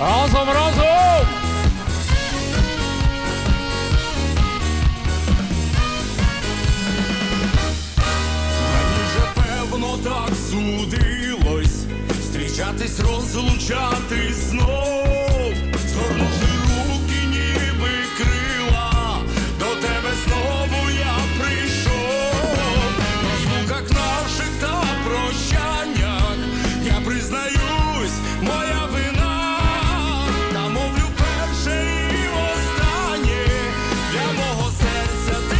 Разом, разом! Мені вже певно так судилось, зустрічатись, розлучатись знов. Згорнути so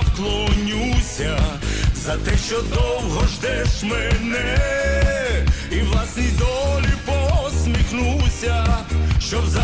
вклонюся за те, що довго ждеш мене, і власній долі посміхнуся, щоб за.